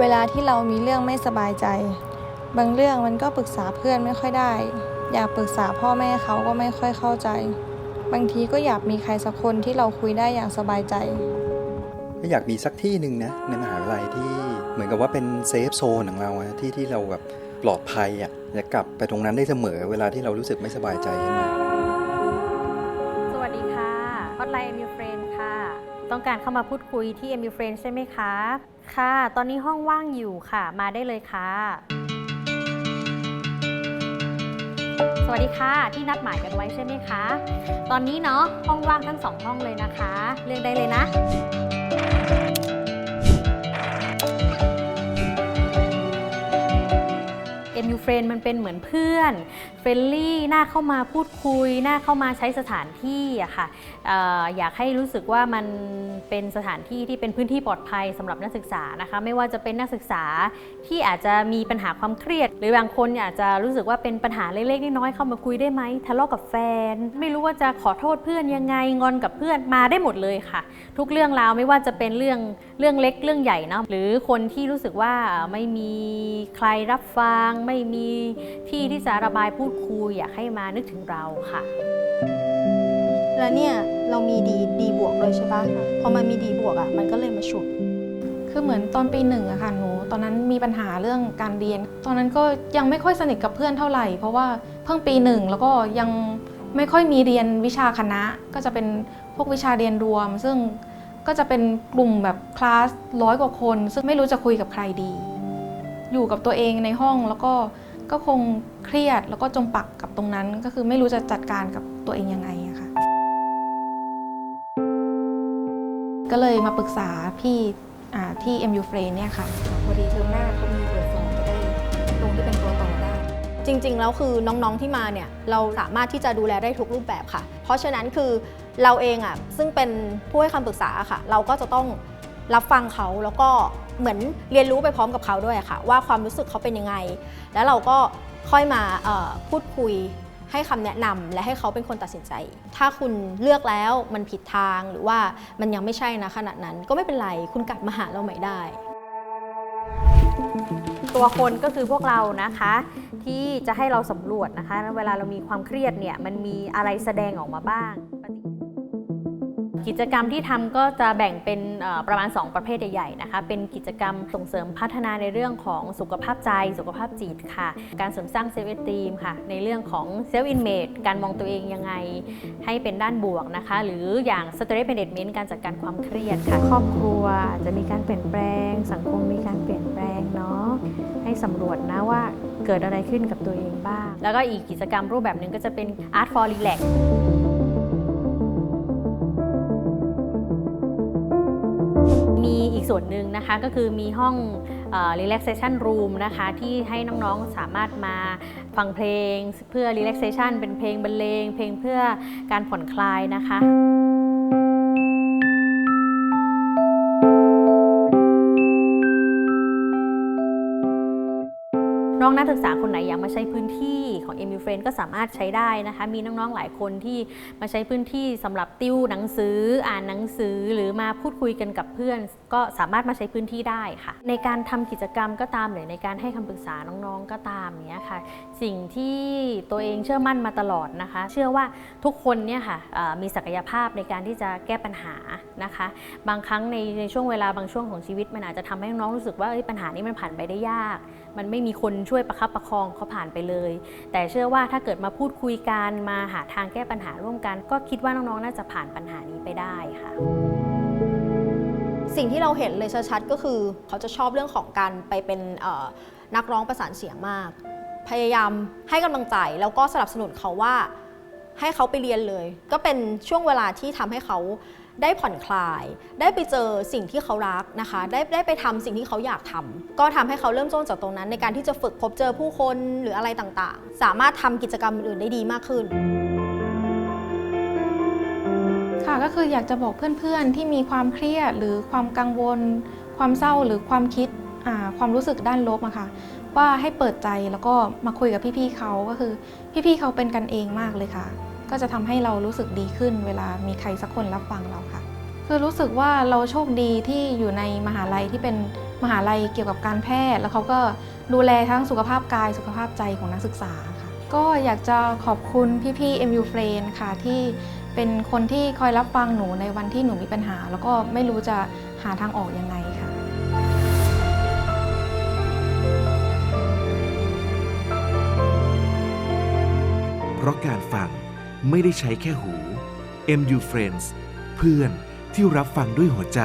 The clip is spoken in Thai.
เวลาที่เรามีเรื่องไม่สบายใจ บางเรื่องมันก็ปรึกษาเพื่อนไม่ค่อยได้ อยากปรึกษาพ่อแม่เขาก็ไม่ค่อยเข้าใจ บางทีก็อยากมีใครสักคนที่เราคุยได้อย่างสบายใจ ก็อยากมีสักที่หนึ่งนะในมหาลัยที่เหมือนกับว่าเป็นเซฟโซนของเราอะที่ที่เราแบบปลอดภัยอะจะกลับไปตรงนั้นได้เสมอเวลาที่เรารู้สึกไม่สบายใจขึ้นมาสวัสดีค่ะฮอตไลน์ MU Friend ค่ะ ต้องการเข้ามาพูดคุยที่ MU Friend ใช่ไหมคะ ค่ะ ตอนนี้ห้องว่างอยู่ค่ะ มาได้เลยค่ะ สวัสดีค่ะ ที่นัดหมายกันไว้ใช่ไหมคะ ตอนนี้เนาะห้องว่างทั้งสองห้องเลยนะคะ เลือกได้เลยนะ MU Friend มันเป็นเหมือนเพื่อนเฟรนลี่น่าเข้ามาพูดคุย น่าเข้ามาใช้สถานที่อะค่ะออยากให้รู้สึกว่ามันเป็นสถานที่ที่เป็นพื้นที่ปลอดภัยสำหรับนักศึกษานะคะไม่ว่าจะเป็นนักศึกษาที่อาจจะมีปัญหาความเครียด หรือบางคนอาจจะรู้สึกว่าเป็นปัญหาเล็กๆน้อยๆเข้ามาคุยได้ไหมทะเลาะกับแฟน ไม่รู้ว่าจะขอโทษเพื่อนยังไงงอนกับเพื่อนมาได้หมดเลยค่ะ ทุกเรื่องราวไม่ว่าจะเป็นเรื่องเรื่องเล็กเรื่องใหญ่เนาะหรือคนที่รู้สึกว่าไม่มีใครรับฟังไม่มีที่ที่จะระบายพูดคุยอยากให้มานึกถึงเราค่ะ แล้วเนี่ยเรามีดีดีบวกเลยใช่ปะพอมันมีดีบวกอะมันก็เลยมาฉุด คือเหมือนตอนปีหนึ่งอะค่ะหนูตอนนั้นมีปัญหาเรื่องการเรียน ตอนนั้นก็ยังไม่ค่อยสนิทกับเพื่อนเท่าไหร่ เพราะว่าเพิ่งปีหนึ่งแล้วก็ยังไม่ค่อยมีเรียนวิชาคณะ ก็จะเป็นพวกวิชาเรียนรวม ซึ่งก็จะเป็นกลุ่มแบบคลาสร้อยกว่าคน ซึ่งไม่รู้จะคุยกับใครดี อยู่กับตัวเองในห้องแล้วก็ก็คงเครียดแล้วก็จมปักกับตรงนั้น ก็คือไม่รู้จะจัดการกับตัวเองยังไงอะค่ะ ก็เลยมาปรึกษาพี่ที่ MU f r a m e เนี่ยค่ะพอดีเทอมหน้าเขามีเปิดสอบจะได้ลงที่เป็นตัวต่อได้ จริง ๆ แล้วคือน้องๆที่มาเนี่ย เราสามารถที่จะดูแลได้ทุกรูปแบบค่ะ เพราะฉะนั้นคือเราเองอะซึ่งเป็นผู้ให้คำปรึกษาค่ะ เราก็จะต้อง รับฟังเขาแล้วก็เหมือนเรียนรู้ไปพร้อมกับเขาด้วยค่ะ ว่าความรู้สึกเขาเป็นยังไง แล้วเราก็ค่อยมาพูดคุยให้คำแนะนำและให้เขาเป็นคนตัดสินใจ ถ้าคุณเลือกแล้วมันผิดทางหรือว่ามันยังไม่ใช่นะขนาดนั้นก็ไม่เป็นไรคุณกลับมาหาเราใหม่ได้ ตัวคนก็คือพวกเรานะคะ ที่จะให้เราสำรวจนะคะ เวลาเรามีความเครียดเนี่ยมันมีอะไรแสดงออกมาบ้าง กิจกรรมที่ทำก็จะแบ่งเป็นประมาณ 2 ประเภทใหญ่ๆนะคะ เป็นกิจกรรมส่งเสริมพัฒนาในเรื่องของสุขภาพใจ สุขภาพจิตค่ะ การเสริมสร้างเซลล์เอตีมค่ะ ในเรื่องของเซลล์อินเมจการมองตัวเองยังไง ให้เป็นด้านบวกนะคะ หรืออย่างสเตรสเ a เ a เมนต์การจัดการความเครียดค่ะ ครอบครัวจะมีการเปลี่ยนแปลง สังคมมีการเปลี่ยนแปลงเนาะ ให้สำรวจนะว่าเกิดอะไรขึ้นกับตัวเองบ้าง แล้วก็อีกกิจกรรมรูปแบบหนึ่งก็จะเป็น Art for Relax กส่วนหนึ่งนะคะก็คือมีห้อง relaxation room นะคะที่ให้น้องๆสามารถมาฟังเพลงเพื่อ relaxation เป็นเพลงบรรเลง เพลงเพื่อการผ่อนคลายนะคะ น้องนักศึกษาคนไหนอยากมาใช้พื้นที่ของ MU Friend ก็สามารถใช้ได้นะคะ มีน้องๆหลายคนที่มาใช้พื้นที่สำหรับติวหนังสืออ่านหนังสือหรือมาพูดคุยกันกับเพื่อน ก็สามารถมาใช้พื้นที่ได้ค่ะ ในการทำกิจกรรมก็ตามหรือในการให้คำปรึกษาน้องๆก็ตามเนี้ยค่ะ สิ่งที่ตัวเองเชื่อมั่นมาตลอดนะคะ เชื่อว่าทุกคนเนี่ยค่ะมีศักยภาพในการที่จะแก้ปัญหานะคะ บางครั้งในในช่วงเวลาบางช่วงของชีวิตมันอาจจะทำให้น้องรู้สึกว่าปัญหานี้มันผ่านไปได้ยาก มันไม่มีคนช่วยวยประคับประคองเขาผ่านไปเลย แต่เชื่อว่าถ้าเกิดมาพูดคุยกันมาหาทางแก้ปัญหาร่วมกัน ก็คิดว่าน้องๆ น่าจะผ่านปัญหานี้ไปได้ค่ะ สิ่งที่เราเห็นเลยชัดๆก็คือ เขาจะชอบเรื่องของการไปเป็นนักร้องประสานเสียงมาก พยายามให้กำลังใจแล้วก็สนับสนุนเขาว่าให้เขาไปเรียนเลย ก็เป็นช่วงเวลาที่ทำให้เขา ได้ผ่อนคลาย ได้ไปเจอสิ่งที่เขารักนะคะ ได้ได้ไปทำสิ่งที่เขาอยากทำก็ทำให้เขาเริ่มต้นจากตรงนั้น ในการที่จะฝึกพบเจอผู้คนหรืออะไรต่างๆ สามารถทำกิจกรรมอื่นได้ดีมากขึ้น ค่ะก็คืออยากจะบอกเพื่อนๆ ที่มีความเครียดหรือความกังวล ความเศร้าหรือความคิดความรู้สึกด้านลบอะค่ะว่าให้เปิดใจแล้วก็มาคุยกับพี่ๆเขาก็คือ พี่ๆเขาเป็นกันเองมากเลยค่ะ ก็จะทำให้เรารู้สึกดีขึ้น เวลามีใครสักคนรับฟังเราค่ะ คือรู้สึกว่าเราโชคดีที่อยู่ในมหาลัยที่เป็นมหาลัยเกี่ยวกับการแพทย์ แล้วเขาก็ดูแลทั้งสุขภาพกายสุขภาพใจของนักศึกษาค่ะ ก็อยากจะขอบคุณพี่ๆ MU f r i e n d ค่ะที่เป็นคนที่คอยรับฟังหนูในวันที่หนูมีปัญหา แล้วก็ไม่รู้จะหาทางออกยังไงค่ะเพราะการฟัง ไม่ได้ใช้แค่หู MU Friends เพื่อนที่รับฟังด้วยหัวใจ